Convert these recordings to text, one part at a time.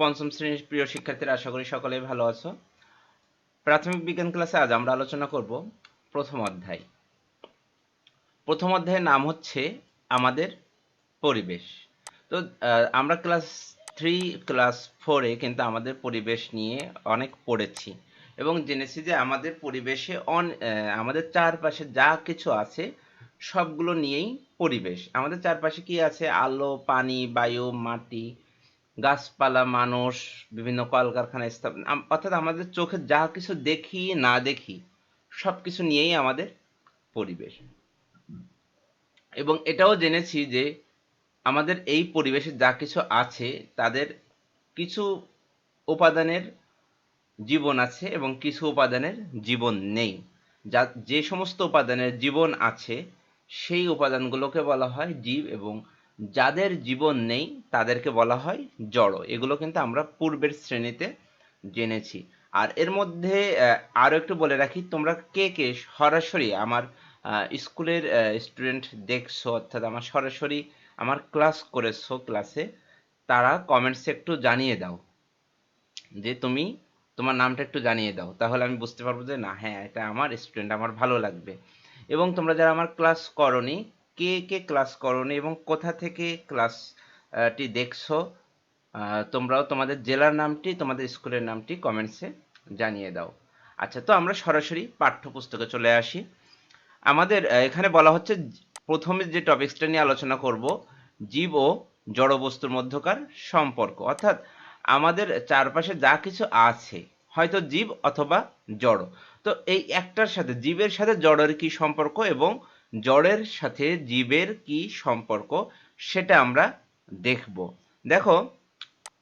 পঞ্চম শ্রেণির প্রিয় শিক্ষার্থীরা আশা করি সকলেই ভালো আছো। প্রাথমিক বিজ্ঞান ক্লাসে আজ আমরা আলোচনা করব প্রথম অধ্যায়। প্রথম অধ্যায়ের নাম হচ্ছে আমাদের পরিবেশ। তো আমরা ক্লাস থ্রি, ক্লাস ফোরে কিন্তু আমাদের পরিবেশ নিয়ে অনেক পড়েছি এবং জেনেছি যে আমাদের পরিবেশে অন আমাদের চারপাশে যা কিছু আছে সবগুলো নিয়েই পরিবেশ। আমাদের চারপাশে কি আছে? আলো, পানি, বায়ু, মাটি গাছপালা, মানুষ, বিভিন্ন কলকারখানা স্থাপন অর্থাৎ আমাদের চোখে যা কিছু দেখি, না দেখি সব কিছু নিয়েই আমাদের পরিবেশ। এবং এটাও জেনেছি যে আমাদের এই পরিবেশে যা কিছু আছে, তাদের কিছু উপাদানের জীবন আছে এবং কিছু উপাদানের জীবন নেই। যা যে সমস্ত উপাদানের জীবন আছে, সেই উপাদানগুলোকে বলা হয় জীব এবং যাদের জীবন নেই তাদেরকে বলা হয় জড়। এগুলো কিন্তু আমরা পূর্বের শ্রেণীতে জেনেছি। আর এর মধ্যে আহ, আরও একটু বলে রাখি তোমরা কে কে সরাসরি আমার স্কুলের স্টুডেন্ট দেখছ অর্থাৎ আমার সরাসরি আমার ক্লাস করেছ ক্লাসে তারা কমেন্টসে একটু জানিয়ে দাও। যে তুমি তোমার নামটা একটু জানিয়ে দাও। তাহলে আমি বুঝতে পারব যে না হ্যাঁ এটা আমার স্টুডেন্ট আমার ভালো লাগবে। এবং তোমরা যারা আমার ক্লাস করনি কে কে ক্লাস করনি এবং কোথা থেকে ক্লাসটি দেখছ তোমরাও তোমাদের জেলার নামটি, তোমাদের স্কুলের নামটি কমেন্টসে জানিয়ে দাও। আচ্ছা তো আমরা সরাসরি পাঠ্যপুস্তকে চলে আসি। আমাদের এখানে বলা হচ্ছে প্রথমে যে টপিকসটা নিয়ে আলোচনা করব, জীব ও জড়বস্তুর মধ্যকার সম্পর্ক। অর্থাৎ আমাদের চারপাশে যা কিছু আছে, হয়তো জীব অথবা জড়। তো এই একটার সাথে, জীবের সাথে জড়ের কি সম্পর্ক এবং জড়ের সাথে জীবের কি সম্পর্ক সেটা আমরা দেখব। দেখো,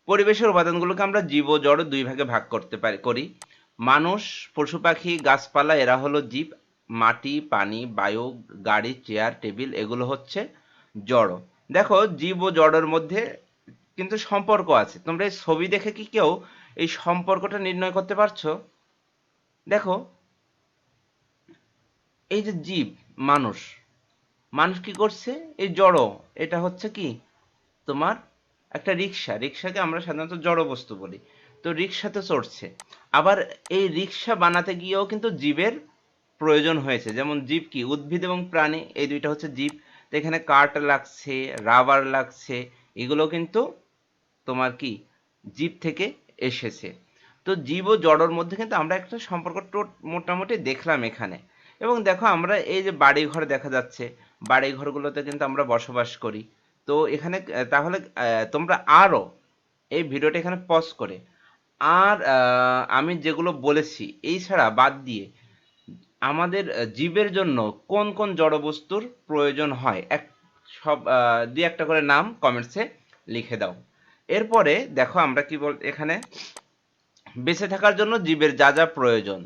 পরিবেশের উপাদানগুলোকে আমরা জীব জড় দুই ভাগে ভাগ করতে পারি, করি। মানুষ, পশু পাখি, গাছপালা, এরা হলো জীব। মাটি, পানি, বায়ু, গাড়ি, চেয়ার, টেবিল, এগুলো হচ্ছে জড় দেখো, জীব ও জড়ের মধ্যে কিন্তু সম্পর্ক আছে। তোমরা এই ছবি দেখে কি কেউ এই সম্পর্কটা নির্ণয় করতে পারছ? দেখো, এই যে জীব মানুষ। মানুষ কি করছে? এই জড়। এটা হচ্ছে কি? তোমার একটা রিক্সা। রিক্সাকে আমরা সাধারণত জড় বস্তু বলি। তো রিক্সাতে চড়ছে। আবার এই রিক্সা বানাতে গিয়েও কিন্তু জীবের প্রয়োজন হয়েছে। যেমন জীব কি? উদ্ভিদ এবং প্রাণী, এই দুইটা হচ্ছে জীব। তো এখানে কাঠ লাগছে, রাবার লাগছে, এগুলো কিন্তু তোমার কি? জীব থেকে এসেছে। তো জীব ও জড়র মধ্যে কিন্তু আমরা একটা সম্পর্ক মোটামুটি দেখলাম এখানে। এবং দেখো আমরা এই যে বাড়িঘর দেখা যাচ্ছে বাড়ি ঘরগুলোতে কিন্তু আমরা বসবাস করি। তো এখানে, তাহলে তোমরা আরও এই ভিডিওটা এখানে পজ করে। আর আমি যেগুলো বলেছি, এই ছাড়া বাদ দিয়ে আমাদের জীবের জন্য কোন কোন জড়বস্তুর প্রয়োজন হয়, এক, সব দুই একটা করে নাম কমেন্টসে লিখে দাও। এরপরে দেখো আমরা কি বল, এখানে, বেঁচে থাকার জন্য জীবের যা যা প্রয়োজন।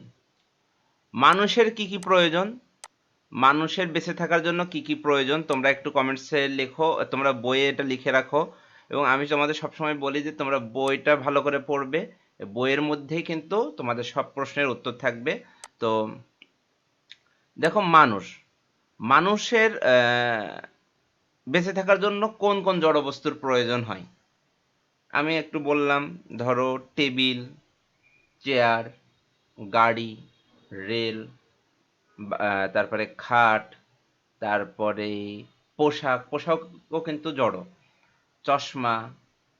মানুষের কি কি প্রয়োজন? মানুষের বেঁচে থাকার জন্য কি কি প্রয়োজন? তোমরা একটু কমেন্টসে লেখো, তোমরা বইয়ে এটা লিখে রাখো। এবং আমি তোমাদের সবসময় বলি যে, তোমরা বইটা ভালো করে পড়বে। বইয়ের মধ্যেই কিন্তু তোমাদের সব প্রশ্নের উত্তর থাকবে। তো, দেখো মানুষ। মানুষের বেঁচে থাকার জন্য কোন কোন জড়বস্তুর প্রয়োজন হয়? আমি একটু বললাম, ধরো টেবিল, চেয়ার, গাড়ি রেল তারপরে খাট, তারপরে পোশাক, পোশাকও কিন্তু জড়। চশমা,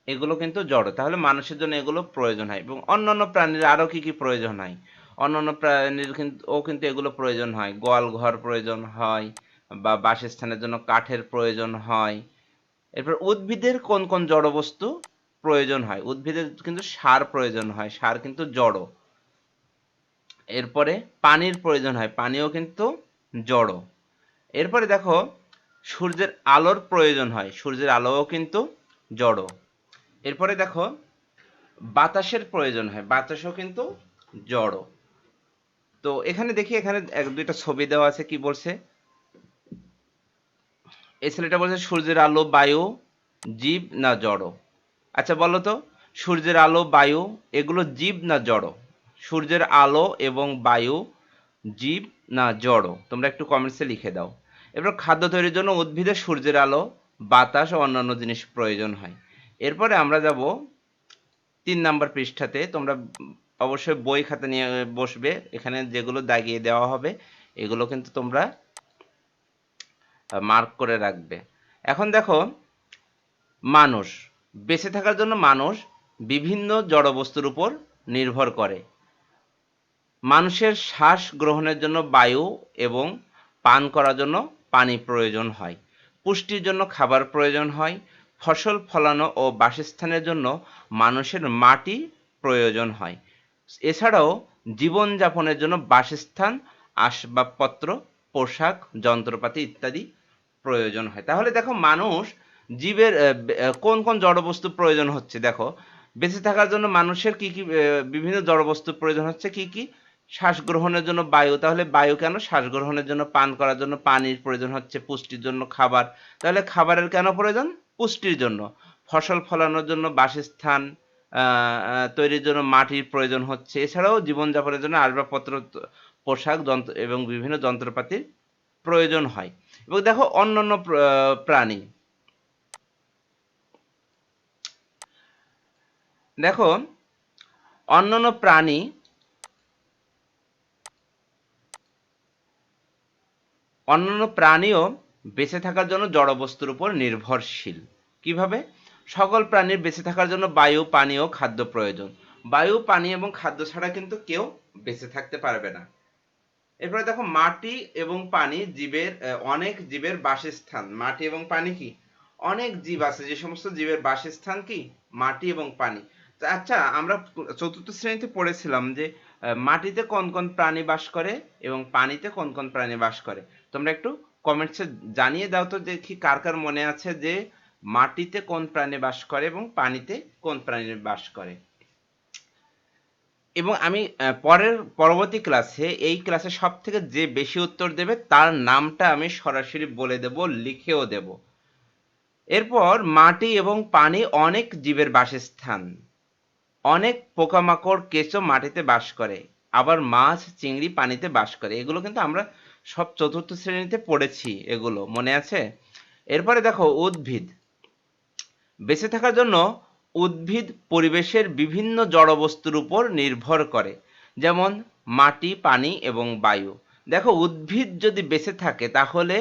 এগুলো কিন্তু জড়। তাহলে মানুষের জন্য এগুলো প্রয়োজন হয়। এবং অন্যান্য প্রাণীর আরও কী কী প্রয়োজন হয়? অন্যান্য প্রাণীর কিন্তু ও কিন্তু এগুলো প্রয়োজন হয়। গোয়াল ঘর প্রয়োজন হয়, বা বাসস্থানের জন্য কাঠের প্রয়োজন হয়। এরপর উদ্ভিদের কোন কোন জড়বস্তু প্রয়োজন হয়? উদ্ভিদের কিন্তু সার প্রয়োজন হয়। সার কিন্তু জড়। এরপরে পানির প্রয়োজন হয়, পানিও কিন্তু জড়। এরপরে দেখো, সূর্যের আলোর প্রয়োজন হয়, সূর্যের আলোও কিন্তু জড়। এরপরে দেখো, বাতাসের প্রয়োজন হয়, বাতাসও কিন্তু জড়। তো এখানে দেখি, এখানে এক, দুইটা ছবি দেওয়া আছে, কি বলছে? এই ছেলেটা বলছে, সূর্যের আলো, বায়ু, জীব না জড়। আচ্ছা বলো তো, সূর্যের আলো, বায়ু, এগুলো জীব না জড়? সূর্যের আলো এবং বায়ু, জীব না জড়। তোমরা একটু কমেন্টসে লিখে দাও। এরপর খাদ্য তৈরির জন্য উদ্ভিদের সূর্যের আলো, বাতাস ও অন্যান্য জিনিস প্রয়োজন হয়। এরপরে আমরা যাব তিন নাম্বার পৃষ্ঠাতে। তোমরা অবশ্যই বই খাতা নিয়ে বসবে। এখানে যেগুলো দাগিয়ে দেওয়া হবে, এগুলো কিন্তু তোমরা মার্ক করে রাখবে। এখন দেখো, মানুষ। বেঁচে থাকার জন্য মানুষ বিভিন্ন জড়বস্তুর উপর নির্ভর করে। মানুষের শ্বাস গ্রহণের জন্য বায়ু এবং পান করার জন্য পানি প্রয়োজন হয়। পুষ্টির জন্য খাবার প্রয়োজন হয়। ফসল ফলানো ও বাসস্থানের জন্য মানুষের মাটি প্রয়োজন হয়। এছাড়াও জীবনযাপনের জন্য বাসস্থান, আসবাবপত্র, পোশাক, যন্ত্রপাতি ইত্যাদি প্রয়োজন হয়। তাহলে দেখো মানুষ জীবের কোন কোন জড়বস্তু প্রয়োজন হচ্ছে? দেখো, বেঁচে থাকার জন্য মানুষের কি কি বিভিন্ন জড়বস্তু প্রয়োজন হচ্ছে? কি কি? শ্বাস গ্রহণের জন্য বায়ু, তাহলে বায়ু কেন? শ্বাস গ্রহণের জন্য, পান করার জন্য, পানির প্রয়োজন হচ্ছে পুষ্টির জন্য, খাবার। তাহলে খাবারের কেন প্রয়োজন? পুষ্টির জন্য। ফসল ফলানোর জন্য, বাসস্থান তৈরির জন্য মাটির প্রয়োজন হচ্ছে। এছাড়াও জীবনযাপনের জন্য আসবাবপত্র, পোশাক, যন্ত্র এবং বিভিন্ন যন্ত্রপাতির প্রয়োজন হয়। এবং দেখো, অন্যান্য প্র- প্রাণী। দেখো, অন্যান্য প্রাণী অন্যান্য প্রাণীও বেঁচে থাকার জন্য জড়বস্তুর উপর নির্ভরশীল। কীভাবে? সকল প্রাণীর বেঁচে থাকার জন্য বায়ু, পানি ও খাদ্য প্রয়োজন। বায়ু, পানি এবং খাদ্য ছাড়া কিন্তু কেউ বেঁচে থাকতে পারবে না। এরপরে দেখো, মাটি এবং পানি জীবের অনেক জীবের বাসস্থান। মাটি এবং পানি কি? অনেক জীব আছে। যে সমস্ত জীবের বাসস্থান কি? মাটি এবং পানি। আচ্ছা আমরা চতুর্থ শ্রেণীতে পড়েছিলাম যে মাটিতে কোন কোন প্রাণী বাস করে এবং পানিতে কোন কোন প্রাণী বাস করে। তোমরা একটু কমেন্টসে জানিয়ে দাও তো দেখি কার কার মনে আছে যে মাটিতে কোন প্রাণী বাস করে এবং পানিতে কোন প্রাণী বাস করে। এবং আমি পরের, পরবর্তী ক্লাসে এই ক্লাসে সব থেকে যে বেশি উত্তর দেবে তার নামটা আমি সরাসরি বলে দেব, লিখেও দেব। এরপর মাটি এবং পানি অনেক জীবের বাসস্থান। অনেক পোকামাকড়, কেঁচো মাটিতে বাস করে। আবার মাছ, চিংড়ি পানিতে বাস করে। এগুলো কিন্তু আমরা সব চতুর্থ শ্রেণীতে পড়েছি এগুলো, মনে আছে? এরপরে দেখো, উদ্ভিদ। বেঁচে থাকার জন্য উদ্ভিদ পরিবেশের বিভিন্ন জড়বস্তুর উপর নির্ভর করে, যেমন মাটি, পানি এবং বায়ু। দেখো, উদ্ভিদ যদি বেঁচে থাকে, তাহলে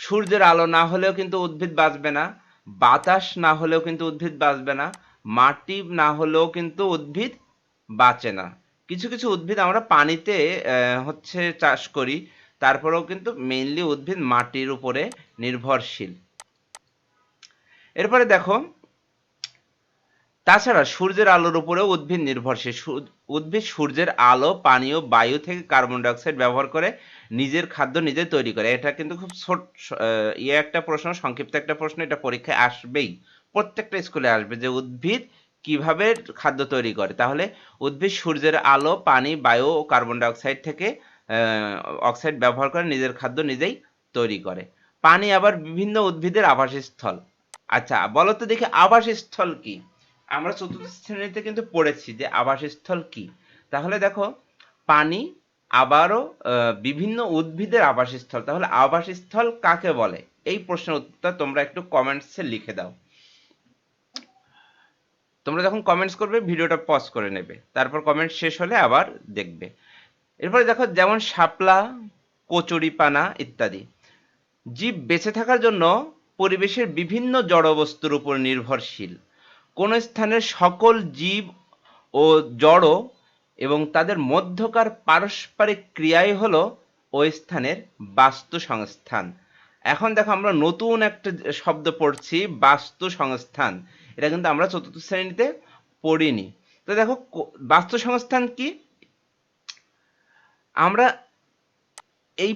সূর্যের আলো না হলেও কিন্তু উদ্ভিদ বাঁচবে না, বাতাস না হলেও কিন্তু উদ্ভিদ বাঁচবে না, মাটি না হলেও কিন্তু উদ্ভিদ বাঁচে না। কিছু কিছু উদ্ভিদ আমরা পানিতে হচ্ছে চাষ করি তারপরেও কিন্তু মেইনলি উদ্ভিদ মাটির উপরে নির্ভরশীল। এরপরে দেখো, তাছাড়া সূর্যের আলোর উপরেও উদ্ভিদ নির্ভরশীল। উদ্ভিদ সূর্যের আলো পানি ও বায়ু থেকে কার্বন ডাই অক্সাইড ব্যবহার করে নিজের খাদ্য নিজে তৈরি করে। এটা কিন্তু খুব ছোট ইয়ে একটা প্রশ্ন, সংক্ষিপ্ত একটা প্রশ্ন, এটা পরীক্ষায় আসবেই। প্রত্যেকটা স্কুলে আসবে যে উদ্ভিদ কীভাবে খাদ্য তৈরি করে। তাহলে উদ্ভিদ সূর্যের আলো, পানি, বায়ু ও কার্বন ডাই অক্সাইড থেকে অক্সাইড ব্যবহার করে নিজের খাদ্য নিজেই তৈরি করে। পানি আবার বিভিন্ন উদ্ভিদের আবাসস্থল। আচ্ছা বলো তো দেখি আবাসস্থল কি? আমরা চতুর্থ শ্রেণীতে কিন্তু পড়েছি যে আবাসস্থল কি। তাহলে দেখো, পানি আবারও বিভিন্ন উদ্ভিদের আবাসস্থল। তাহলে আবাসস্থল কাকে বলে? এই প্রশ্নের উত্তর তোমরা একটু কমেন্টসে লিখে দাও। তোমরা যখন কমেন্টস করবে ভিডিওটা পজ করে নেবে। তারপর কমেন্ট শেষ হলে আবার দেখবে। এরপরে দেখো যেমন শাপলা কচুরিপানা ইত্যাদি। জীব বেঁচে থাকার জন্য পরিবেশের বিভিন্ন জড়বস্তুর উপর নির্ভরশীল। কোন স্থানের সকল জীব ও জড় এবং তাদের মধ্যকার পারস্পরিক ক্রিয়াই হলো ওই স্থানের বাস্তু সংস্থান এখন দেখো আমরা নতুন একটা শব্দ পড়ছি বাস্তু সংস্থান এটা কিন্তু আমরা চতুর্থ শ্রেণীতে পড়িনি। তো দেখো বাস্তু সংস্থান কি? আমরা এই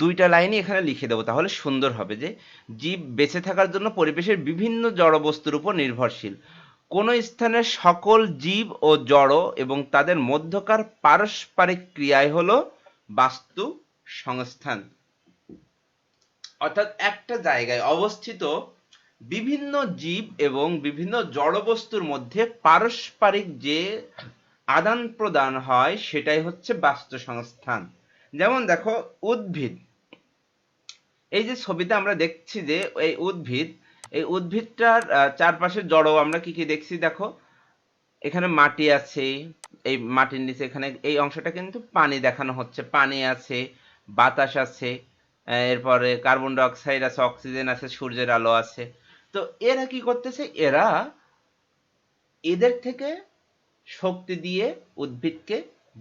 দুইটা লাইনই এখানে লিখে দেবো, তাহলে সুন্দর হবে যে জীব বেঁচে থাকার জন্য পরিবেশের বিভিন্ন জড়বস্তুর উপর নির্ভরশীল। কোন স্থানের সকল জীব ও জড় এবং তাদের মধ্যকার পারস্পরিক ক্রিয়াই হলো বাস্তু সংস্থান। অর্থাৎ একটা জায়গায় অবস্থিত বিভিন্ন জীব এবং বিভিন্ন জড়বস্তুর মধ্যে পারস্পরিক যে আদান প্রদান হয় সেটাই হচ্ছে বাস্তু সংস্থান যেমন দেখো, উদ্ভিদ। এই যে ছবিতে আমরা দেখছি যে এই উদ্ভিদ, এই উদ্ভিদটার চারপাশে জড়ো আমরা কি কি দেখছি দেখো? এখানে মাটি আছে, এই মাটির নিচে এখানে এই অংশটা কিন্তু পানি দেখানো হচ্ছে। পানি আছে, বাতাস আছে এরপরে কার্বন ডাই অক্সাইড আছে, অক্সিজেন আছে, সূর্যের আলো আছে। তো এরা কি করতেছে? এরা এদের থেকে শক্তি দিয়ে উদ্ভিদকে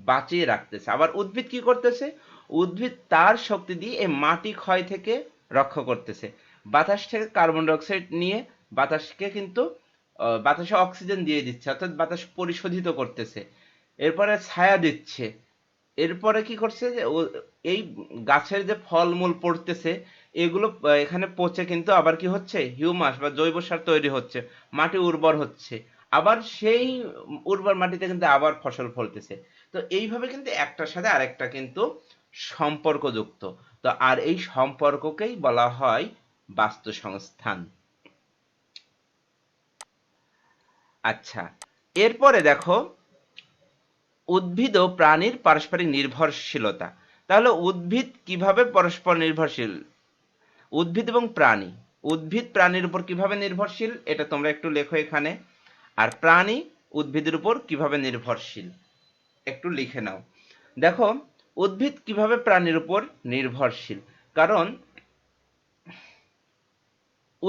বাঁচিয়ে রাখতেছে। আবার উদ্ভিদ কি করতেছে? উদ্ভিদ তার শক্তি দিয়ে এই মাটি ক্ষয় থেকে রক্ষা করতেছে। বাতাস থেকে কার্বন ডাই অক্সাইড নিয়ে বাতাসকে কিন্তু বাতাসে অক্সিজেন দিয়ে দিচ্ছে, অর্থাৎ বাতাস পরিশোধিত করতেছে। এরপরে ছায়া দিচ্ছে। এরপরে কি করছে যে এই গাছের যে ফলমূল পড়তেছে, এগুলো এখানে পচে কিন্তু আবার কি হচ্ছে? হিউমাস বা জৈব সার তৈরি হচ্ছে। মাটি উর্বর হচ্ছে। আবার সেই উর্বর মাটিতে কিন্তু আবার ফসল ফলতেছে। তো এইভাবে কিন্তু একটার সাথে আরেকটা কিন্তু সম্পর্কযুক্ত। তো আর এই সম্পর্ককেই বলা হয় বাস্তু সংস্থান আচ্ছা এরপরে দেখো, উদ্ভিদ ও প্রাণীর পারস্পরিক নির্ভরশীলতা। তাহলে উদ্ভিদ কীভাবে পরস্পর নির্ভরশীল? উদ্ভিদ এবং প্রাণী। উদ্ভিদ প্রাণীর উপর কীভাবে নির্ভরশীল? এটা তোমরা একটু লেখো এখানে। আর প্রাণী উদ্ভিদের উপর কীভাবে নির্ভরশীল? একটু লিখে নাও। দেখো, উদ্ভিদ কীভাবে প্রাণীর উপর নির্ভরশীল? কারণ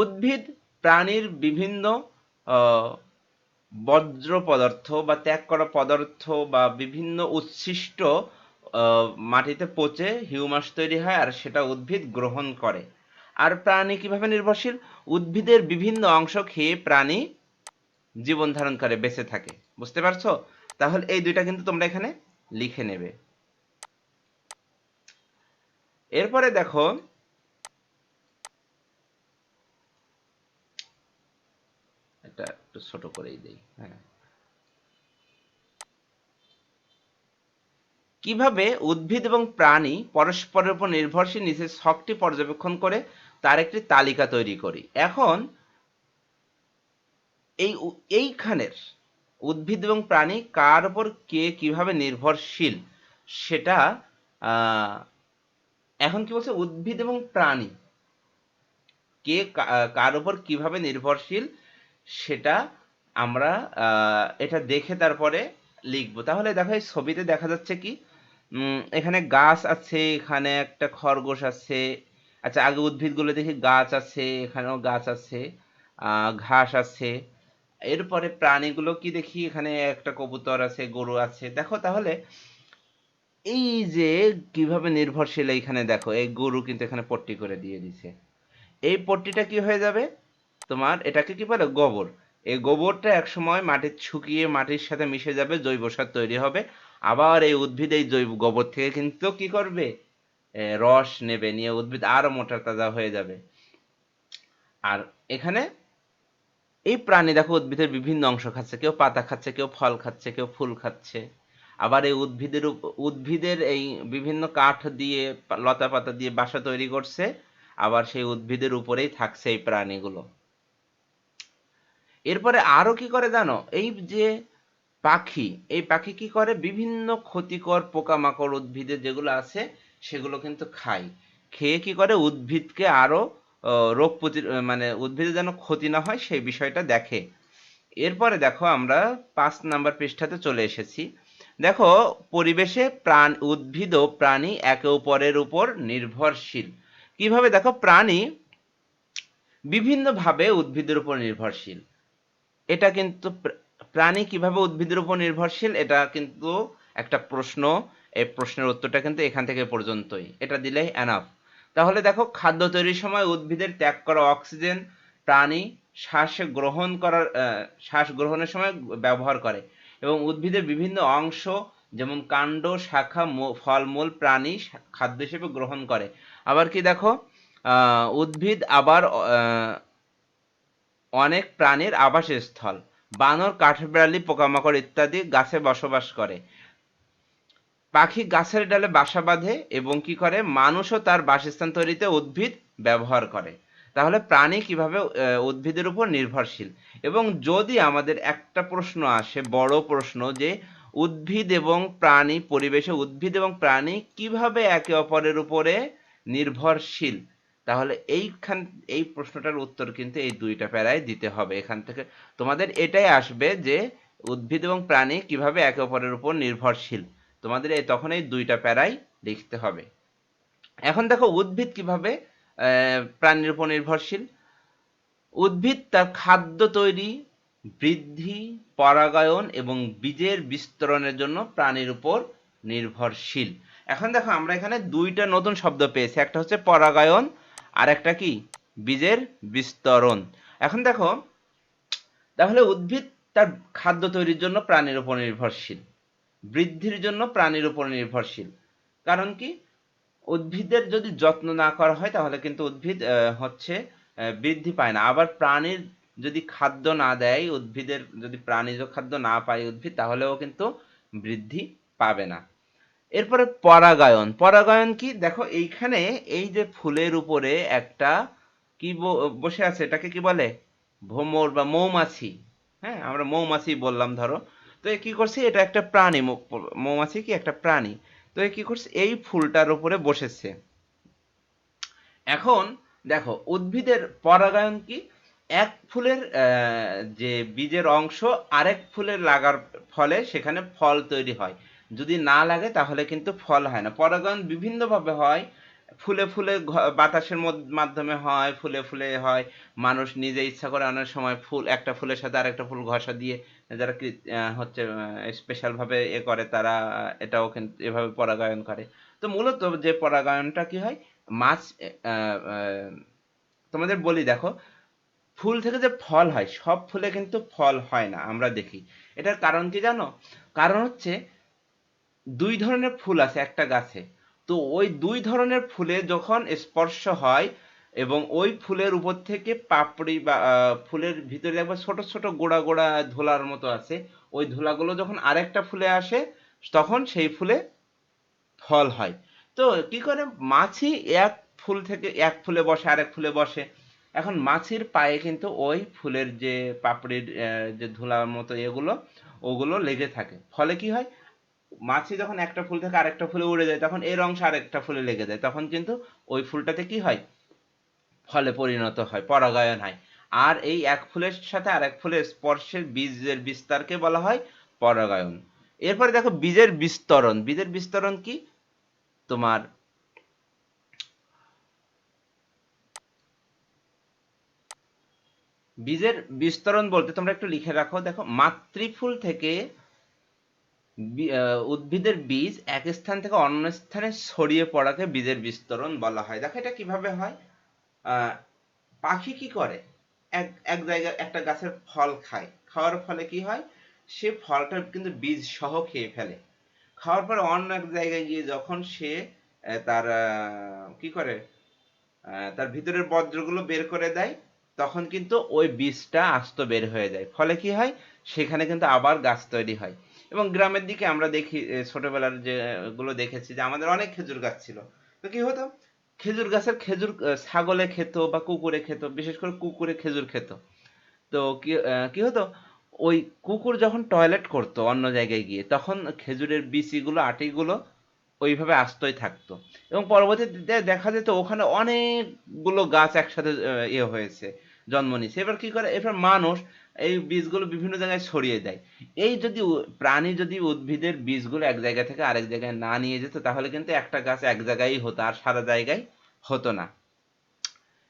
উদ্ভিদ প্রাণীর বিভিন্ন বজ্র পদার্থ বা ত্যাগ করা পদার্থ বা বিভিন্ন উচ্ছিষ্ট মাটিতে পচে হিউমাস তৈরি হয় আর সেটা উদ্ভিদ গ্রহণ করে। আর প্রাণী কীভাবে নির্ভরশীল? উদ্ভিদের বিভিন্ন অংশ খেয়ে প্রাণী জীবন ধারণ করে বেঁচে থাকে। বুঝতে পারছ? তাহলে এই দুইটা কিন্তু তোমরা এখানে লিখে নেবে। এরপরে দেখো এটা একটু ছোট করেই দেই হ্যাঁ। কীভাবে উদ্ভিদ এবং প্রাণী পরস্পরের উপর নির্ভরশীল নিচে ছকটি পর্যবেক্ষণ করে, তার একটি তালিকা তৈরি করি। এখন এই এইখানের উদ্ভিদ এবং প্রাণী কার উপর কে কীভাবে নির্ভরশীল? সেটা এখন কি বলছে? উদ্ভিদ এবং প্রাণী। কে কার উপর কীভাবে নির্ভরশীল? সেটা আমরা এটা দেখে তারপরে লিখব। তাহলে দেখো, এই ছবিতে দেখা যাচ্ছে কি? এখানে গাছ আছে, এখানে একটা খরগোশ আছে। আচ্ছা আগে উদ্ভিদগুলো দেখি। গাছ আছে, এখানেও গাছ আছে ঘাস আছে। এরপরে প্রাণীগুলো কি দেখি? এখানে একটা কবুতর আছে, গরু আছে। দেখো তাহলে, এই যে কীভাবে নির্ভরশীল এইখানে দেখো, এই গরু কিন্তু এখানে পট্টি করে দিয়ে দিছে। এই পট্টিটা কি হয়ে যাবে? তোমার এটাকে কি বলে? গোবর। এই গোবরটা একসময় মাটির শুকিয়ে মাটির সাথে মিশে যাবে, জৈব সার তৈরি হবে। আবার এই উদ্ভিদ এই জৈব গোবর থেকে কিন্তু কি করবে? রস নেবে, নিয়ে উদ্ভিদ আরও মোটা তাজা হয়ে যাবে। আর এখানে এই প্রাণী দেখো উদ্ভিদের বিভিন্ন অংশ খাচ্ছে, কেউ পাতা খাচ্ছে, কেউ ফল খাচ্ছে, কেউ ফুল খাচ্ছে। আবার এই উদ্ভিদের উদ্ভিদের এই বিভিন্ন কাঠ দিয়ে, লতা পাতা দিয়ে বাসা তৈরি করছে, আবার সেই উদ্ভিদের উপরেই থাকছে এই প্রাণীগুলো। এরপরে আরও কি করে জানো? এই যে পাখি, এই পাখি কি করে? বিভিন্ন ক্ষতিকর পোকামাকড় উদ্ভিদের যেগুলো আছে, সেগুলো কিন্তু খায়। খেয়ে কি করে? উদ্ভিদকে আরও রোগ প্রতি মানে উদ্ভিদের যেন ক্ষতি না হয় সেই বিষয়টা দেখে। এরপরে দেখো আমরা পাঁচ নাম্বার পৃষ্ঠাতে চলে এসেছি। দেখো, পরিবেশে প্রাণ, উদ্ভিদ ও প্রাণী একে অপরের উপর নির্ভরশীল। কীভাবে? দেখো, প্রাণী বিভিন্নভাবে উদ্ভিদের উপর নির্ভরশীল। এটা কিন্তু প্রাণী কীভাবে উদ্ভিদের উপর নির্ভরশীল? এটা কিন্তু একটা প্রশ্ন। এই প্রশ্নের উত্তরটা কিন্তু এখান থেকে পর্যন্তই। এটা দিলেই এনাফ তাহলে দেখো, খাদ্য তৈরির সময় উদ্ভিদের ত্যাগ করা অক্সিজেন প্রাণী শ্বাস গ্রহণ করার শ্বাস গ্রহণের সময় ব্যবহার করে। এবং উদ্ভিদের বিভিন্ন অংশ, যেমন কাণ্ড, শাখা ফলমূল, প্রাণী খাদ্য হিসেবে গ্রহণ করে। আবার কি দেখো উদ্ভিদ আবার অনেক প্রাণীর আবাসস্থল। বানর, কাঠবিড়ালি, পোকামাকড় ইত্যাদি গাছে বসবাস করে। পাখি গাছের ডালে বাসা বাঁধে এবং কি করে? মানুষও তার বাসস্থান তৈরিতে উদ্ভিদ ব্যবহার করে। তাহলে প্রাণী কীভাবে উদ্ভিদের উপর নির্ভরশীল? এবং যদি আমাদের একটা প্রশ্ন আসে, বড় প্রশ্ন যে উদ্ভিদ এবং প্রাণী, পরিবেশে উদ্ভিদ এবং প্রাণী কীভাবে একে অপরের উপরে নির্ভরশীল? তাহলে এইখান, এই প্রশ্নটার উত্তর কিন্তু এই দুইটা প্যারায় দিতে হবে। এখান থেকে তোমাদের এটাই আসবে যে উদ্ভিদ এবং প্রাণী কীভাবে একে অপরের উপর নির্ভরশীল। তোমাদের এই তখন এই দুইটা প্যারাই লিখতে হবে। এখন দেখো উদ্ভিদ কীভাবে প্রাণীর উপর নির্ভরশীল। উদ্ভিদ তার খাদ্য তৈরি, বৃদ্ধি, পরাগায়ন এবং বীজের বিস্তরণের জন্য প্রাণীর উপর নির্ভরশীল। এখন দেখো আমরা এখানে দুইটা নতুন শব্দ পেয়েছি, একটা হচ্ছে পরাগায়ন আর একটা কি? বীজের বিস্তরণ। এখন দেখো, তাহলে উদ্ভিদ তার খাদ্য তৈরির জন্য প্রাণীর উপর নির্ভরশীল। বৃদ্ধির জন্য প্রাণীর উপর নির্ভরশীল। কারণ কি? উদ্ভিদের যদি যত্ন না করা হয়, তাহলে কিন্তু উদ্ভিদ হচ্ছে বৃদ্ধি পায় না। আবার প্রাণীর যদি খাদ্য না দেয়, উদ্ভিদের যদি প্রাণীজ খাদ্য না পায় উদ্ভিদ, তাহলেও কিন্তু বৃদ্ধি পাবে না। এরপরে পরাগায়ন। পরাগায়ন কি? দেখো, এইখানে এই যে ফুলের উপরে একটা কি বসে আছে, এটাকে কি বলে? ভ্রমর বা মৌমাছি। হ্যাঁ আমরা মৌমাছি বললাম, ধরো। তো এ কি করছে? এটা একটা প্রাণী মৌমাছি কি? একটা প্রাণী। তো এ কি করছে? এই ফুলটার উপরে বসেছে। এখন দেখো, উদ্ভিদের পরাগায়ন কি? এক ফুলের যে বীজের অংশ আরেক ফুলের লাগার ফলে সেখানে ফল তৈরি হয়। যদি না লাগে তাহলে কিন্তু ফল হয় না। পরাগায়ন বিভিন্নভাবে হয়। ফুলে ফুলে বাতাসের মাধ্যমে হয়, ফুলে ফুলে হয়। মানুষ নিজে ইচ্ছা করে অনেক সময় ফুল, একটা ফুলের সাথে আরেকটা ফুল ঘষা দিয়ে যারা হচ্ছে স্পেশাল ভাবে এ করে, তারা এটাও কিন্তু এভাবে পরাগায়ন করে। তো মূলত যে পরাগায়নটা কি হয়, মাছ তোমাদের বলি দেখো, ফুল থেকে যে ফল হয়, সব ফুলে কিন্তু ফল হয় না, আমরা দেখি। এটার কারণ কি জানো? কারণ হচ্ছে, দুই ধরনের ফুল আছে, একটা গাছে। তো ওই দুই ধরনের ফুলে যখন স্পর্শ হয় এবং ওই ফুলের উপর থেকে পাপড়ি বা ফুলের ভিতরে একবার ছোট ছোট গোড়া গোড়া ধুলার মতো আছে, ওই ধুলাগুলো যখন আরেকটা ফুলে আসে, তখন সেই ফুলে ফল হয়। তো কি করে? মাছি এক ফুল থেকে এক ফুলে বসে, আরেক ফুলে বসে। এখন মাছির পায়ে কিন্তু ওই ফুলের যে পাপড়ির যে ধুলার মতো এগুলো, ওগুলো লেগে থাকে। ফলে কি হয়? মাছি যখন একটা ফুল থেকে আরেকটা ফুলে উড়ে যায়, তখন এর অংশ আরেকটা ফুলে লেগে যায়। তখন কিন্তু ওই ফুলটাতে কি হয়? ফলে পরিণত হয়, পরাগায়ন হয়। আর এই এক ফুলের সাথে আরেক ফুলের স্পর্শের বীজের বিস্তারকে বলা হয় পরাগায়ন। এরপরে দেখো বীজের বিস্তরণ। বীজের বিস্তরণ কি? তোমার বীজের বিস্তরণ বলতে তোমরা একটু লিখে রাখো। দেখো, মাতৃফুল থেকে উদ্ভিদের বীজ এক স্থান থেকে অন্য স্থানে ছড়িয়ে পড়াকে বীজের বিস্তরণ বলা হয়। দেখো এটা কীভাবে হয়? পাখি কি করে? এক এক জায়গায় একটা গাছের ফল খায়। খাওয়ার ফলে কি হয়? সে ফলটা কিন্তু বীজ সহ খেয়ে ফেলে। খাওয়ার পরে অন্য এক জায়গায় গিয়ে যখন সে তার কি করে? তার ভিতরের বজ্রগুলো বের করে দেয়, তখন কিন্তু ওই বীজটা আস্ত বের হয়ে যায়। ফলে কি হয়? সেখানে কিন্তু আবার গাছ তৈরি হয়। এবং গ্রামের দিকে আমরা দেখি ছোটবেলার যে, গুলো দেখেছি যে আমাদের অনেক খেজুর গাছ ছিল। তো কি হতো? খেজুর গাছের খেজুর ছাগলে খেত বা কুকুরে খেত, বিশেষ করে কুকুরে খেজুর খেত। তো কি কি হতো? ওই কুকুর যখন টয়লেট করতো অন্য জায়গায় গিয়ে, তখন খেজুরের বিচিগুলো, আটিগুলো ওইভাবে আস্তই থাকতো। এবং পরবর্তীতে দেখা যেত ওখানে অনেকগুলো গাছ একসাথে ইয়ে হয়েছে। জন্ম নিচ্ছে এবার কি করে? এবার মানুষ এই বীজগুলো বিভিন্ন জায়গায় ছড়িয়ে দেয়। এই যদি প্রাণী যদি উদ্ভিদের বীজগুলো এক জায়গা থেকে আরেক জায়গায় না নিয়ে যেত, তাহলে কিন্তু একটা গাছ এক জায়গায় হতো, আর সারা জায়গায় হতো না।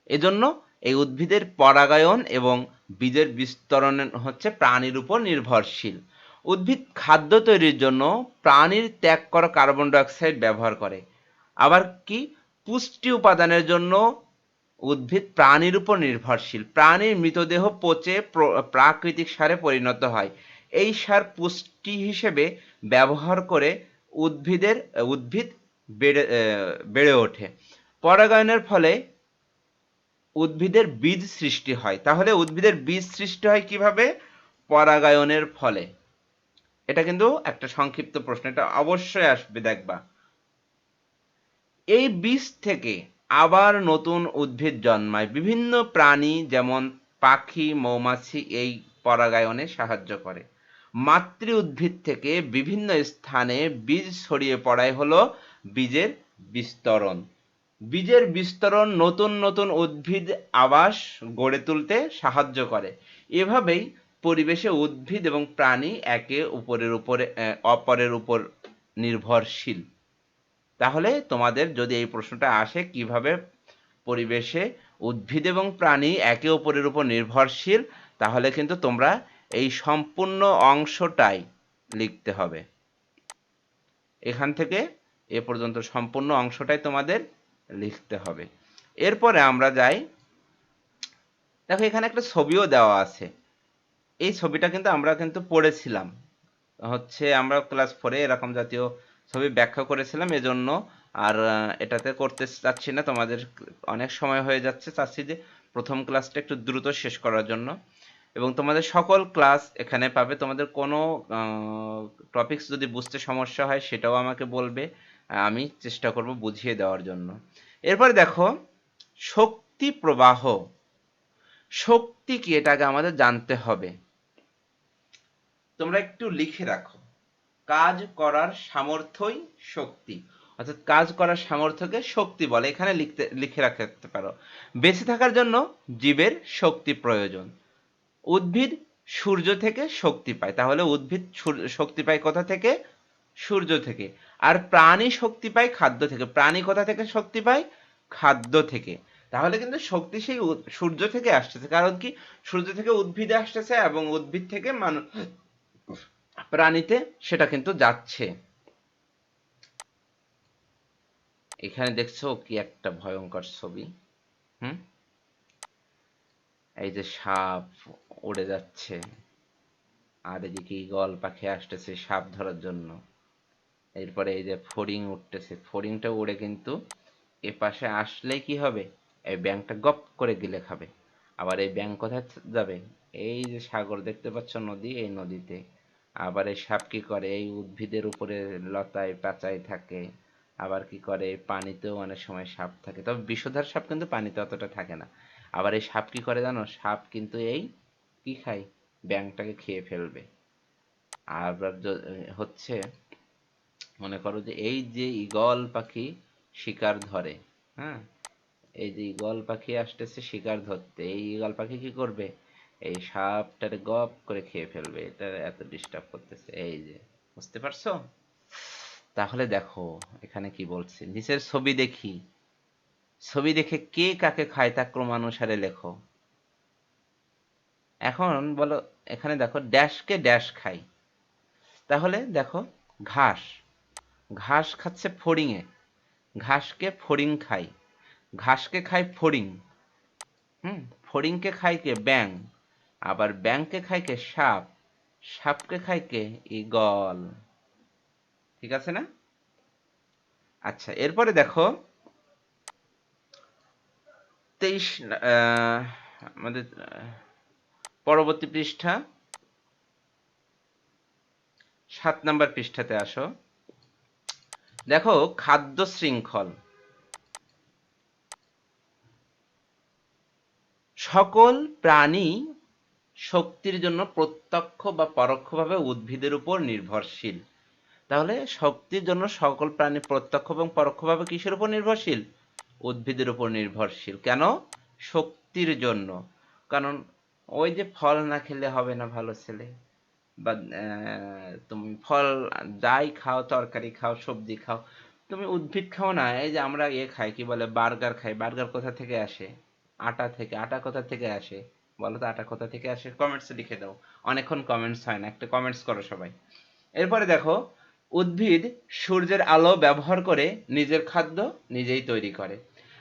এজন্য এই উদ্ভিদের পরাগায়ন এবং বীজের বিস্তরণ হচ্ছে প্রাণীর উপর নির্ভরশীল। উদ্ভিদ খাদ্য তৈরির জন্য প্রাণীর ত্যাগ করা কার্বন ডাই অক্সাইড ব্যবহার করে। আবার কি? পুষ্টি উপাদানের জন্য উদ্ভিদ প্রাণীর উপর নির্ভরশীল। প্রাণীর মৃতদেহ পচে প্রাকৃতিক সারে পরিণত হয়। এই সার পুষ্টি হিসেবে ব্যবহার করে উদ্ভিদের, উদ্ভিদ বেড়ে বেড়ে ওঠে। পরাগায়নের ফলে উদ্ভিদের বীজ সৃষ্টি হয়। তাহলে উদ্ভিদের বীজ সৃষ্টি হয় কীভাবে? পরাগায়নের ফলে। এটা কিন্তু একটা সংক্ষিপ্ত প্রশ্ন। এটা অবশ্যই আসবে, দেখবা। এই বীজ থেকে আবার নতুন উদ্ভিদ জন্মায়। বিভিন্ন প্রাণী যেমন পাখি, মৌমাছি এই পরাগায়নে সাহায্য করে। মাতৃ উদ্ভিদ থেকে বিভিন্ন স্থানে বীজ ছড়িয়ে পড়াই হলো বীজের বিস্তরণ। বীজের বিস্তরণ নতুন নতুন উদ্ভিদ আবাস গড়ে তুলতে সাহায্য করে। এভাবেই পরিবেশে উদ্ভিদ এবং প্রাণী একে উপরের উপরে অপরের উপর নির্ভরশীল। তাহলে তোমাদের যদি এই প্রশ্নটা আসে, কীভাবে পরিবেশে উদ্ভিদ এবং প্রাণী একে অপরের উপর নির্ভরশীল, তাহলে কিন্তু তোমরা এই সম্পূর্ণ অংশটাই লিখতে হবে। এখান থেকে এ পর্যন্ত সম্পূর্ণ অংশটাই তোমাদের লিখতে হবে। এরপরে আমরা যাই। দেখো, এখানে একটা ছবিও দেওয়া আছে। এই ছবিটা কিন্তু আমরা কিন্তু পড়েছিলাম। হচ্ছে আমরা ক্লাস ফোরে এরকম জাতীয় ছবি ব্যাখ্যা করেছিলাম, এজন্য আর এটাতে করতে চাচ্ছি না। তোমাদের অনেক সময় হয়ে যাচ্ছে। চাচ্ছি যে প্রথম ক্লাসটা একটু দ্রুত শেষ করার জন্য। এবং তোমাদের সকল ক্লাস এখানে পাবে। তোমাদের কোনো টপিকস যদি বুঝতে সমস্যা হয়, সেটাও আমাকে বলবে। আমি চেষ্টা করব বুঝিয়ে দেওয়ার জন্য। এরপরে দেখো, শক্তি প্রবাহ। শক্তি কি? এটাকে আমাদের জানতে হবে। তোমরা একটু লিখে রাখো। কাজ করার সামর্থ্যই শক্তি। অর্থাৎ কাজ করার সামর্থ্যকে শক্তি বলে। এখানে লিখতে, লিখে রাখতে পারো। বেঁচে থাকার জন্য জীবের শক্তি প্রয়োজন। উদ্ভিদ সূর্য থেকে শক্তি পায়। তাহলে উদ্ভিদ শক্তি পায় কোথা থেকে? সূর্য থেকে। আর প্রাণী শক্তি পায় খাদ্য থেকে। প্রাণী কোথা থেকে শক্তি পায়? খাদ্য থেকে। তাহলে কিন্তু শক্তি সেই সূর্য থেকে আসতেছে। কারণ কি? সূর্য থেকে উদ্ভিদে আসতেছে এবং উদ্ভিদ থেকে মানুষ প্রাণীতে সেটা কিন্তু যাচ্ছে। এখানে দেখছ কি একটা ভয়ঙ্কর ছবি। হুম? এই যে সাপ উড়ে যাচ্ছে। আর এদিকে ঈগল পাখি আসতেছে সাপ ধরার জন্য। এরপরে এই যে ফড়িং উঠতেছে। ফড়িংটা উড়ে কিন্তু এ পাশে আসলেই কি হবে? এই ব্যাংকটা গপ করে গিলে খাবে। আবার এই ব্যাংক কোথায় যাবে? এই যে সাগর দেখতে পাচ্ছ নদী, এই নদীতে। আবার এই সাপ কি করে? এই উদ্ভিদের উপরে লতায় পাচায় থাকে। আবার কি করে? পানিতেও অনেক সময় সাপ থাকে। তবে বিষধার সাপ কিন্তু পানিতে অতটা থাকে না। আবার এই সাপ কি করে জানো? সাপ কিন্তু এই কি খায়? ব্যাংকটাকে খেয়ে ফেলবে। আবার হচ্ছে, মনে করো যে এই যে ঈগল পাখি শিকার ধরে হ্যাঁ? এই যে ঈগল পাখি আসতেছে শিকার ধরতে, এই ঈগল পাখি কি করবে? এই সাপটারে গপ করে খেয়ে ফেলবে, এটা এত ডিস্টার্ব করতেছে। এই যে, বুঝতে পারছ? তাহলে দেখো, এখানে কি বলছে? নিচের ছবি দেখি। ছবি দেখে কে কাকে খায় তা ক্রমানুসারে লেখো? এখন বলো, এখানে দেখো ড্যাশকে ড্যাশ খাই। তাহলে দেখো, ঘাস। ঘাস খাচ্ছে ফড়িংয়ে। ঘাসকে ফড়িং খাই। ঘাসকে খায় ফড়িং। হুম, ফড়িংকে খায় কে? ব্যাং আবার ব্যাংকে খাইকে সাপ, সাপকে খায় কে ঈগল। ঠিক আছে না? আচ্ছা এরপরে দেখো, তেইশ আমাদের পরবর্তী পৃষ্ঠা, সাত নাম্বার পৃষ্ঠাতে আসো। দেখো, খাদ্য শৃঙ্খল। সকল প্রাণী শক্তির জন্য প্রত্যক্ষ বা পরোক্ষভাবে উদ্ভিদের উপর নির্ভরশীল। তাহলে শক্তির জন্য সকল প্রাণী প্রত্যক্ষ এবং পরোক্ষভাবে কিসের উপর নির্ভরশীল? উদ্ভিদের উপর নির্ভরশীল। কেন? শক্তির জন্য। কারণ ওই যে ফল না খেলে হবে না ভালো ছেলে। বা তুমি ফল যাই খাও, তরকারি খাও, সবজি খাও, তুমি উদ্ভিদ খাও না। এই যে আমরা ইয়ে খাই, কি বলে, বার্গার খাই। বার্গার কোথা থেকে আসে? আটা থেকে। আটা কোথা থেকে আসে? বলো তো আটা কোথা থেকে আসে? কমেন্টসে লিখে দাও। অনেকক্ষণ কমেন্টস হয় না, একটা কমেন্টস করো সবাই। এরপরে দেখো, উদ্ভিদ সূর্যের আলো ব্যবহার করে নিজের খাদ্য নিজেই তৈরি করে।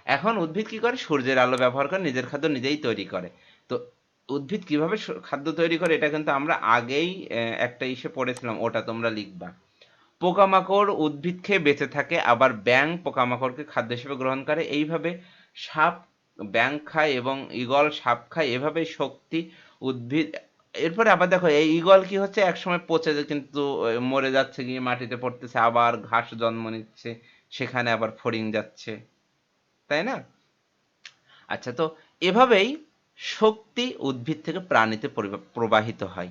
এখন উদ্ভিদ কি করে? সূর্যের আলো ব্যবহার করে, নিজের খাদ্য নিজেই তৈরি করে। তো উদ্ভিদ কীভাবে খাদ্য তৈরি করে, এটা কিন্তু আমরা আগেই একটা ইসে পড়েছিলাম, ওটা তোমরা লিখবা। পোকামাকড় উদ্ভিদ খেয়ে বেঁচে থাকে, আবার ব্যাং পোকামাকড়কে খাদ্য হিসেবে গ্রহণ করে। এইভাবে সাপ ব্যাং খায় এবং ঈগল সাপ খায় এভাবে শক্তি উদ্ভিদ। এরপরে আবার দেখো, এই ঈগল কি হচ্ছে? একসময় পচে যে কিন্তু মরে যাচ্ছে, গিয়ে মাটিতে পড়তেছে, আবার ঘাস জন্ম নিচ্ছে, সেখানে আবার ফড়িং যাচ্ছে। তাই না? আচ্ছা তো এভাবেই শক্তি উদ্ভিদ থেকে প্রাণীতে প্রবাহিত হয়।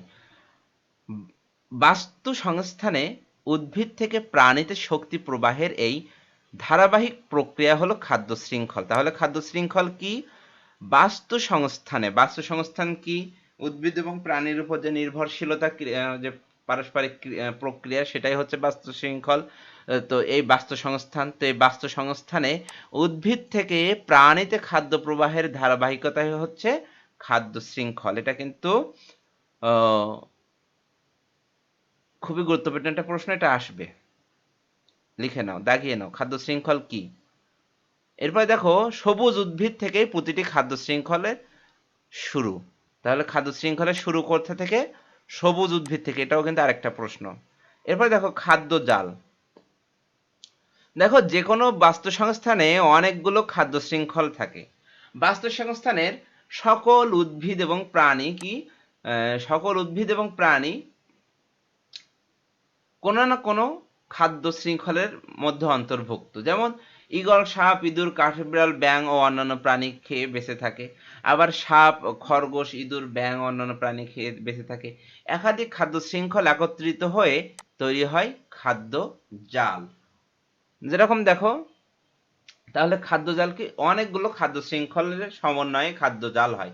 বাস্তু সংস্থানে উদ্ভিদ থেকে প্রাণীতে শক্তি প্রবাহের এই ধারাবাহিক প্রক্রিয়া হলো খাদ্য শৃঙ্খল। তাহলে খাদ্য শৃঙ্খল কি? বাস্তু সংস্থানে। বাস্তু সংস্থান কি? উদ্ভিদ এবং প্রাণীর উপর যে নির্ভরশীলতা যে পারস্পরিক প্রক্রিয়া, সেটাই হচ্ছে বাস্তু শৃঙ্খল। তো এই বাস্তু সংস্থান, তো এই বাস্তু সংস্থানে উদ্ভিদ থেকে প্রাণীতে খাদ্য প্রবাহের ধারাবাহিকতাই হচ্ছে খাদ্য শৃঙ্খল। এটা কিন্তু খুবই গুরুত্বপূর্ণ একটা প্রশ্ন, এটা আসবে। লিখে নাও, দাগিয়ে নাও, খাদ্য শৃঙ্খল কি? এরপরে দেখো, সবুজ উদ্ভিদ থেকেই প্রতিটি খাদ্য শৃঙ্খলের শুরু। তাহলে খাদ্য শৃঙ্খলের শুরু করতে থেকে? সবুজ উদ্ভিদ থেকে, এটাও কিন্তু আরেকটা প্রশ্ন। এরপরে দেখো, খাদ্য জাল। দেখো যে কোনো বাস্তু সংস্থানে অনেকগুলো খাদ্য শৃঙ্খল থাকে। বাস্তু সংস্থানের সকল উদ্ভিদ এবং প্রাণী কি? সকল উদ্ভিদ এবং প্রাণী কোনো না কোনো খাদ্য শৃঙ্খলের মধ্যে অন্তর্ভুক্ত। যেমন, ঈগল, সাপ, ইঁদুর কাঠবিড়াল ব্যাঙ ও অন্যান্য প্রাণী খেয়ে বেঁচে থাকে। আবার সাপ, খরগোশ, ইঁদুর, ব্যাঙ অন্যান্য প্রাণী খেয়ে বেঁচে থাকে। একাধিক খাদ্য শৃঙ্খল একত্রিত হয়ে তৈরি হয় খাদ্য জাল। যেরকম দেখো, তাহলে খাদ্য জাল কি অনেকগুলো খাদ্য শৃঙ্খলের সমন্বয়ে খাদ্য জাল হয়।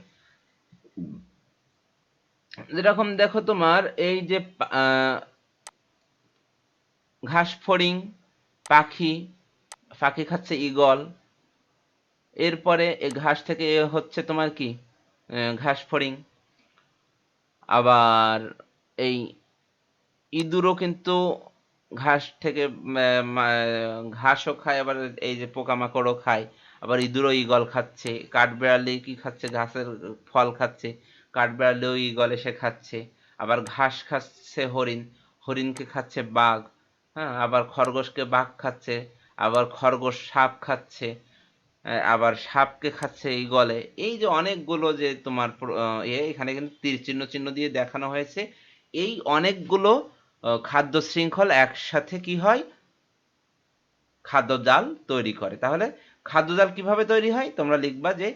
যেরকম দেখো তোমার, এই যে আহ, ঘাস ফড়িং পাখি পাখি খাচ্ছে ঈগল। এরপরে এই ঘাস থেকে এ হচ্ছে তোমার কি? আহ, ঘাস ফড়িং। আবার এই ইঁদুরও কিন্তু ঘাস থেকে ঘাসও খায় আবার এই যে পোকামাকড়ও খায়। আবার ইঁদুরও ঈগল খাচ্ছে। কাঠবিড়ালি কি খাচ্ছে? ঘাসের ফল খাচ্ছে। কাঠবিড়ালিও ঈগল এসে খাচ্ছে। আবার ঘাস খাচ্ছে হরিণ। হরিণকে খাচ্ছে বাঘ। হ্যাঁ আবার খরগোশকে বাঘ খাচ্ছে, আবার খরগোশ সাপ খাচ্ছে আবার সাপকে খাচ্ছে এই গলে এই যে অনেকগুলো যে তোমার এখানে কিন্তু তীর চিহ্ন চিহ্ন দিয়ে দেখানো হয়েছে। এই অনেকগুলো খাদ্য শৃঙ্খল একসাথে কি হয়? খাদ্য জাল তৈরি করে। তাহলে খাদ্য জাল কীভাবে তৈরি হয়? তোমরা লিখবা যে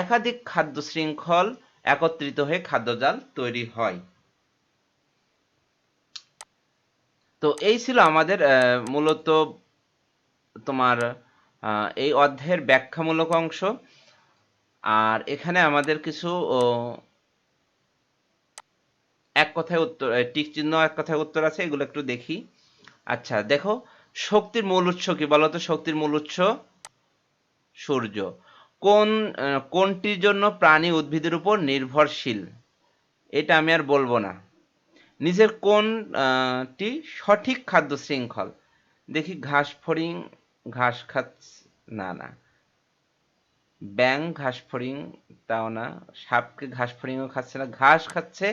একাধিক খাদ্য শৃঙ্খল একত্রিত হয়ে খাদ্য জাল তৈরি হয়। তো এই ছিল আমাদের মূলত তোমার এই অধ্যায়ের ব্যাখ্যামূলক অংশ। আর এখানে আমাদের কিছু এক কথায় উত্তর টিক চিহ্ন এক কথায় উত্তর আছে, এগুলো একটু দেখি। আচ্ছা দেখো, শক্তির মূল উৎস কি বলতো শক্তির মূল উৎস সূর্য। কোন কোনটির জন্য প্রাণী উদ্ভিদের উপর নির্ভরশীল? এটা আমি আর বলব না। নিজের কোনটি সঠিক খাদ্য শৃঙ্খল। দেখি ঘাস ফড়িং, ঘাস খাচ্ছে, না না। ব্যাং ঘাস ফড়িং, তাও না। সাপকে ঘাস ফড়িংও খাচ্ছে না। ঘাস খাচ্ছে,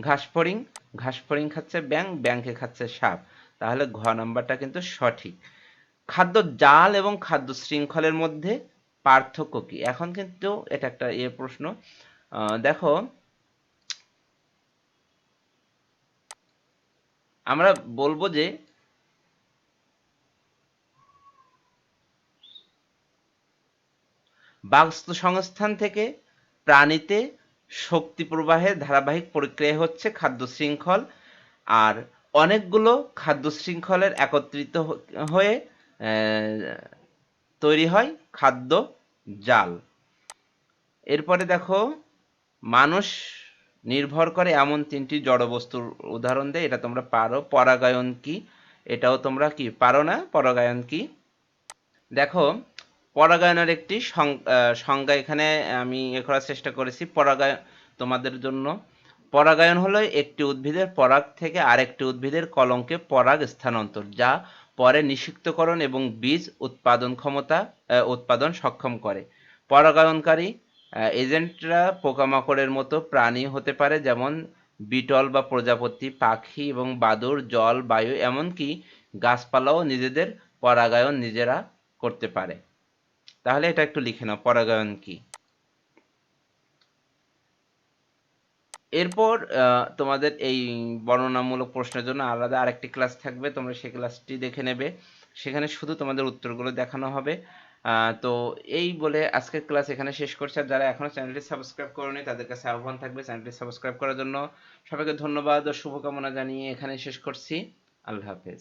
ঘাস ফড়িং ঘাস ফড়িং খাচ্ছে ব্যাং ব্যাংকে খাচ্ছে সাপ। তাহলে ঘ নাম্বারটা কিন্তু সঠিক। খাদ্য জাল এবং খাদ্য শৃঙ্খলের মধ্যে পার্থক্য কি? এখন কিন্তু এটা একটা এ প্রশ্ন। দেখো আমরা বলব যে বাস্তু সংস্থান থেকে প্রাণীতে শক্তি প্রবাহের ধারাবাহিক প্রক্রিয়া হচ্ছে খাদ্য শৃঙ্খল আর অনেকগুলো খাদ্য শৃঙ্খলের একত্রিত হয়ে তৈরি হয় খাদ্য জাল। এরপরে দেখো, মানুষ নির্ভর করে এমন তিনটি জড়বস্তুর উদাহরণ দেয়। এটা তোমরা পারো। পরাগায়ন কি? এটাও তোমরা কি পারো না? পরাগায়ন কি? দেখো, পরাগায়নের একটি সংজ্ঞা এখানে আমি এ করার চেষ্টা করেছি। পরাগায়ন তোমাদের জন্য। পরাগায়ন হলো একটি উদ্ভিদের পরাগ থেকে আরেকটি উদ্ভিদের কলঙ্কে পরাগ স্থানান্তর, যা পরে নিষিক্তকরণ এবং বীজ উৎপাদন ক্ষমতা উৎপাদন সক্ষম করে। পরাগায়নকারী এজেন্টরা পোকামাকড়ের মতো প্রাণী হতে পারে, যেমন বিটল বা প্রজাপতি, পাখি এবং বাদুড় জল, বায়ু, এমনকি গাছপালাও নিজেদের পরাগায়ন নিজেরা করতে পারে। তাহলে এটা একটু লিখে নাও, পরাগায়ন কি? এরপর তোমাদের এই বর্ণনামূলক প্রশ্নের জন্য আলাদা আরেকটি ক্লাস থাকবে, তোমরা সেই ক্লাসটি দেখে নেবে। সেখানে শুধু তোমাদের উত্তরগুলো দেখানো হবে। তো এই বলে আজকের ক্লাস এখানে শেষ করছি। আর যারা এখনও চ্যানেলটি সাবস্ক্রাইব করেনি তাদের কাছে আহ্বান থাকবে চ্যানেলটি সাবস্ক্রাইব করার জন্য। সবাইকে ধন্যবাদ ও শুভকামনা জানিয়ে এখানে শেষ করছি। আল্লাহ হাফেজ।